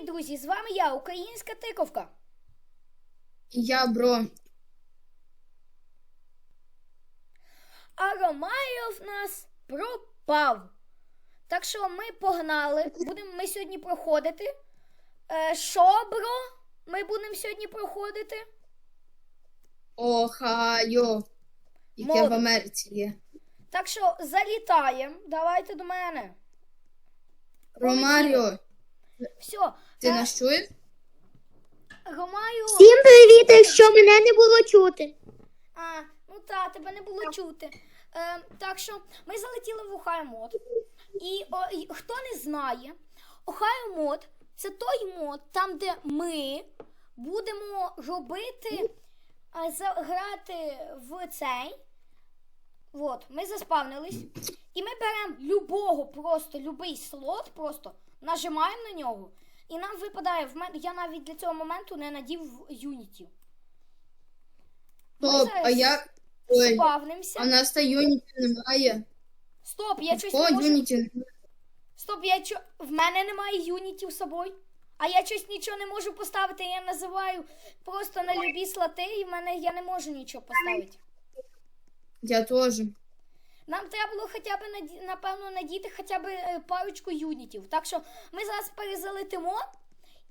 Привіт, друзі! З вами я, українська тиковка. Я, бро. А Ромайо в нас пропав. Так що ми погнали. Будемо ми сьогодні проходити. Е, що, бро? Ми будемо сьогодні проходити. Охайо. Яке Мод. в Америці є. Так що залітаємо. Давайте до мене. Ромаріо, Все. Ти нас чуєш? Ромайо. Всім привіт, якщо мене не було чути. А, ну та, тебе не було чути. Е, так що ми залетіли в Ohio мод. І, о, і хто не знає, Ohio мод це той мод, там, де ми будемо робити, е, за- грати в цей. От, ми заспавнились. І ми беремо любого, просто любий слот, просто нажимаємо на нього. І нам випадає в мене. Я навіть для цього моменту не надів Unity. Стоп, а я. Ой, а нас та Юніті немає. Стоп, я щось О, не можу. Юніті. Стоп, я чо... в мене немає юнітів з собою. А я щось нічого не можу поставити. Я називаю просто на любі слоти, і в мене я не можу нічого поставити. Я теж. Нам треба було хоча б напевно надіти хоча б е, парочку юнітів. Так що ми зараз перезалетимо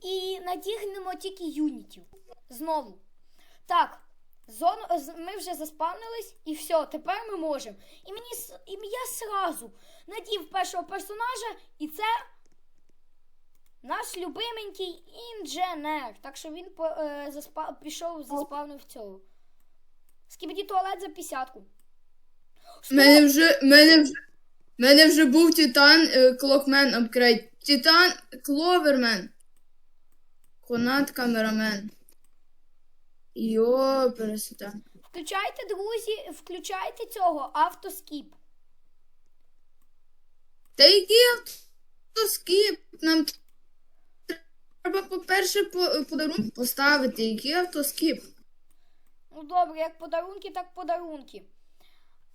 і надігнемо тільки юнітів. Знову. Так, зону, ми вже заспавнились, і все, тепер ми можемо. І мені і я сразу надів першого персонажа, і це наш любименький інженер. Так що він е, заспа, пішов, заспавнив цього. Скібіді туалет за пісятку. Мене вже, мене вже, мене вже був Титан Клокмен апгрейд. Титан Кловермен. Конат камерамен. Йо, пересота. Включайте, друзі, включайте цього автоскіп. Та який автоскіп? Нам треба, по-перше, по- подарунок поставити. Який автоскіп? Ну добре, як подарунки, так подарунки.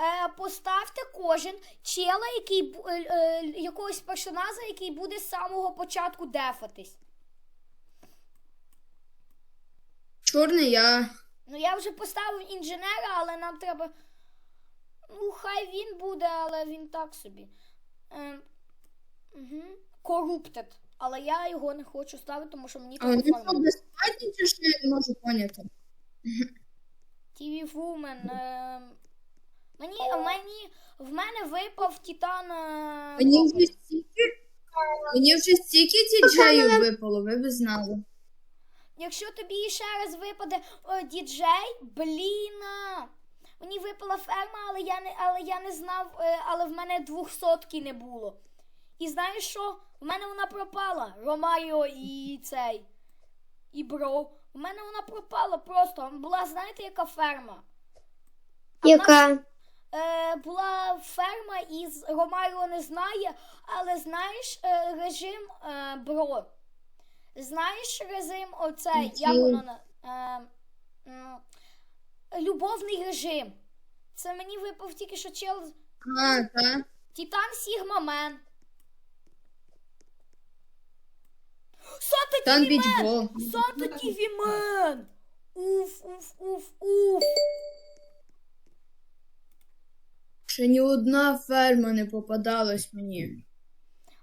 Е, поставте кожен чела, який е, е, якогось персонажа, який буде з самого початку дефатись. Чорний я. Ну я вже поставив інженера, але нам треба. Ну, хай він буде, але він так собі. Е, угу. Corrupted. Але я його не хочу ставити, тому що мені А треба що, безплатні чи що я не можу поняти? TV Woman. Е, мені, мені, в мене випав Титан. Е, Мені вже стільки. Мені вже стільки діджеїв випало, ви б знали. Якщо тобі ще раз випаде о, діджей, бліна. Мені випала ферма, але я не, але я не знав, е, але в мене двохсотки не було. І знаєш що? В мене вона пропала. Ромайо і цей. І бро. У мене вона пропала просто. Була, знаєте, яка ферма? А в нас, Яка? Е, була ферма із Ромайо не знає, але знаєш е, режим е, бро. Знаєш режим оцей, як воно на. Е, любовний режим. Це мені випав тільки що чел. А, так. Титан Сігма Мен. Санта Там Тіві Мен! бічбол. Тіві Мен! Уф, уф, уф, уф. Ще ні одна ферма не попадалась мені.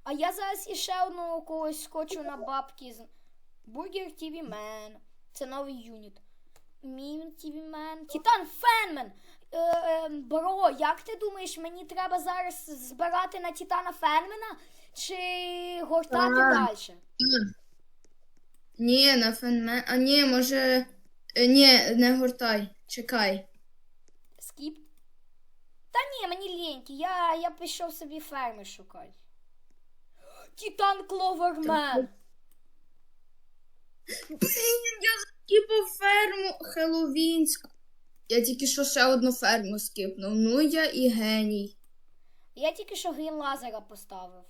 А я зараз іще одного когось скочу на бабки з Бургер TV Man. Це новий юніт. Мім TV Man. Титан Фенмен. Е, е, бро, як ти думаєш, мені треба зараз збирати на Титана Фенмена чи гортати Так. далі? Ні, на фенмен. А ні, може. е, Ні, не гортай. Чекай. Скіп? Та ні, мені ліньки. Я, я пішов собі ферми шукати. Титан Кловермен. Блін, я скіпав ферму Хеллоуінську. Я тільки що ще одну ферму скіпнув. Ну я і геній. Я тільки що грін лазера поставив.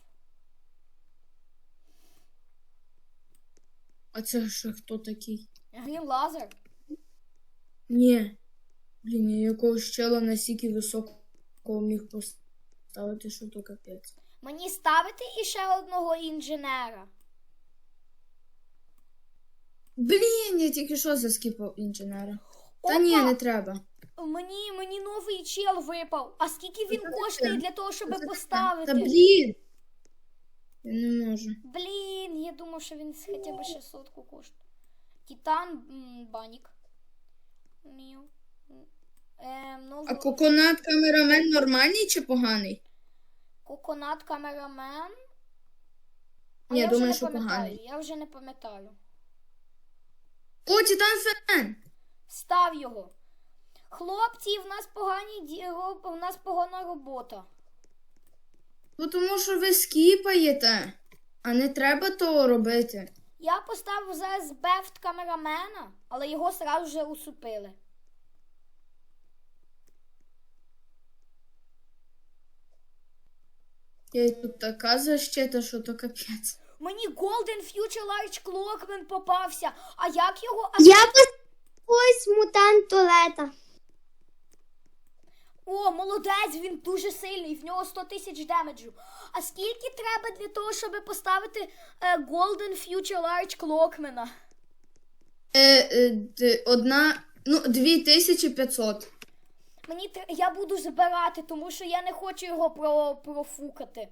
А це ще хто такий? Грін лазер? Ні. Блін, я якогось чела настільки високого міг поставити, що то капець. Мені ставити іще одного інженера. Блін, я тільки що заскіпав інженера. Та Опа! ні, не треба. Мені, мені новий чел випав. А скільки він Це коштує для того, щоб Це таке. поставити? Та блін. Я не можу. Блін, я думав, що він хоча б 600 коштує. Титан м, банік. Міу. Ем, новий А коконат камерамен нормальний чи поганий? коконат камерамен. А Ні, я думаю, що поганий. Я вже не пам'ятаю. О, Титан Фен! Став його. Хлопці, в нас погані ді... в нас погана робота. Ну тому що ви скіпаєте, а не треба того робити. Я поставив зараз бефт камерамена, але його сразу вже усупили. Я й тут така защита, що то капець. Мені Golden Future Large Clockman попався. А як його? А... Я ось мутант туалета. О, молодець, він дуже сильний, в нього 100 тисяч демеджу. А скільки треба для того, щоб поставити е, Golden Future Large Clockman? Е, е, д- одна, ну, 2500. Мені тр- я буду збирати, тому що я не хочу його про, профукати.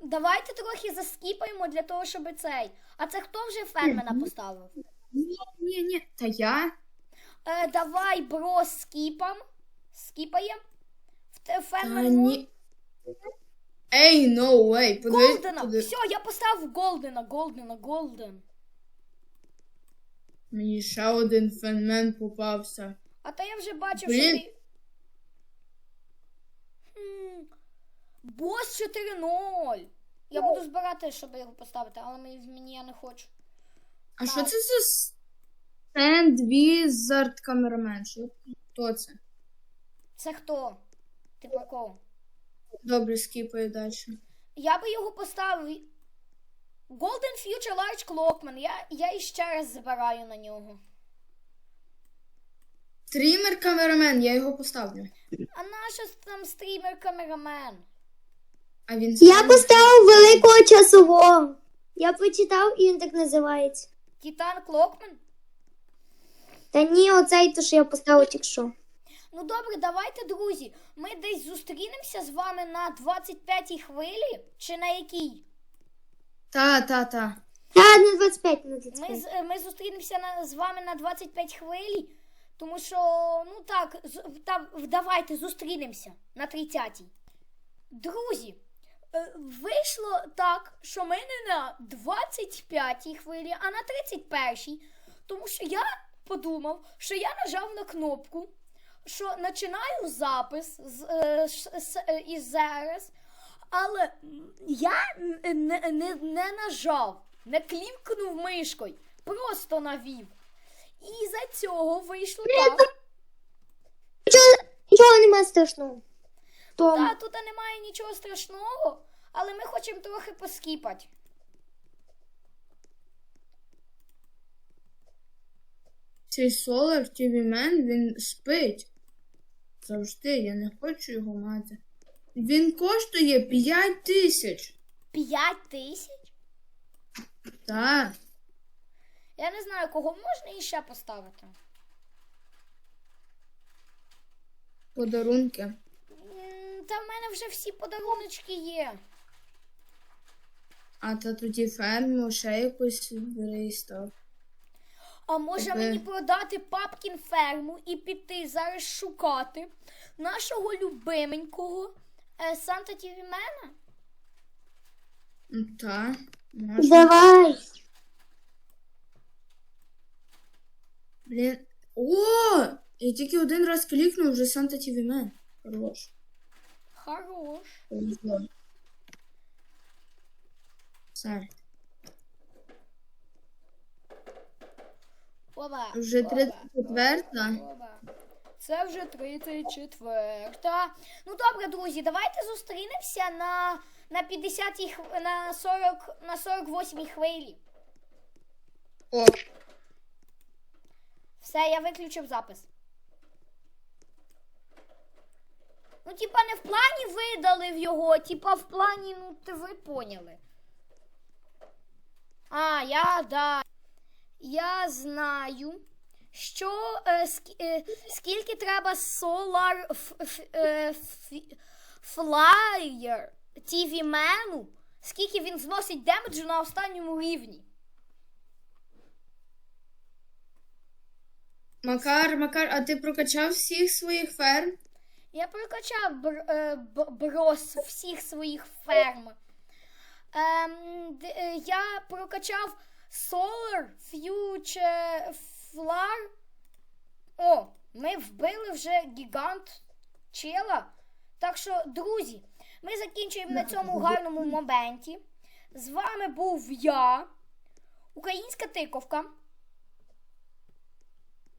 Давайте трохи заскіпаємо для того, щоб цей. А це хто вже фермена поставив? Ні, ні, ні. Та я? Е, давай, бро, скіпам. Скіпаєм. В те Та фермен ні. Ей, no way. Подивись, Голдена. подивись. Все, я поставив Голдена, Голдена, Голден. Мені ще один фенмен попався. А то я вже бачив, Блін. що ти. Хм. Бос 4-0. Я буду збирати, щоб його поставити, але мені, я не хочу. А що це за стенд Wizard камерамен? Що хто це? Це хто? Ти про кого? Добре, скіпаю далі. Я би його поставив. Golden Future Large Clockman. Я, я іще раз збираю на нього. Стрімер камерамен, я його поставлю. А наша там стрімер камерамен? А він Я сам- поставив великого часового. Я почитав і він так називається. Титан Клокмен? Та ні, оцей то, що я поставив тільки що. Ну добре, давайте, друзі. Ми десь зустрінемося з вами на 25-й хвилі. Чи на якій? Та, та, та. Та, на 25, на Ми, 25. з- е, ми зустрінемося на, з вами на 25 хвилі. Тому що, ну так, з- та, давайте зустрінемося на 30-й. Друзі, е, вийшло так, що ми не на 25-й хвилі, а на 31-й. Тому що я подумав, що я нажав на кнопку, що починаю запис з, е, із зараз, але я не, не, не нажав, не клімкнув мишкою, просто навів. І за цього вийшло так. Нічого немає страшного. То Та тут немає нічого страшного, але ми хочемо трохи поскіпати. Цей Solar TV Man, він спить. Завжди, я не хочу його мати. Він коштує 5 тисяч. 5 тисяч? Так. Я не знаю, кого можна іще поставити. Подарунки. Та в мене вже всі подаруночки є. А та тоді ферму ще якусь бери. А може Тебе- мені продати папкін ферму і піти зараз шукати нашого любименького е, Санта Тівімена? М, Та. Можна. давай. Блін. О! Я тільки один раз клікнув вже Санта Man. Хорош. Хорош. Все. Оба. Вже оба, 34. оба. Це вже 34-та. Ну добре, друзі, давайте зустрінемося на, на 50 хв... на 40 на 48 хвилі. О, Все, я виключив запис. Ну, типа, не в плані видалив його, типа в плані, ну, ти ви поняли. А, я, да. я знаю, що е, ск- е, скільки треба Solar ф- ф- е, ф- Flyer TV мену, скільки він зносить демеджу на останньому рівні. Макар, Макар, а ти прокачав всіх своїх ферм? Я прокачав бр, е, брос всіх своїх ферм. Ем, е, я прокачав Solar, Future, Flar. О, ми вбили вже гігант чела. Так що, друзі, ми закінчуємо на цьому гарному моменті. З вами був я, українська тиковка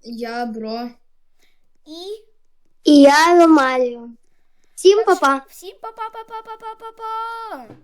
Я, бро. і І я Ромаріо. Всім па-па. всім па-па-па-па-па-па-па.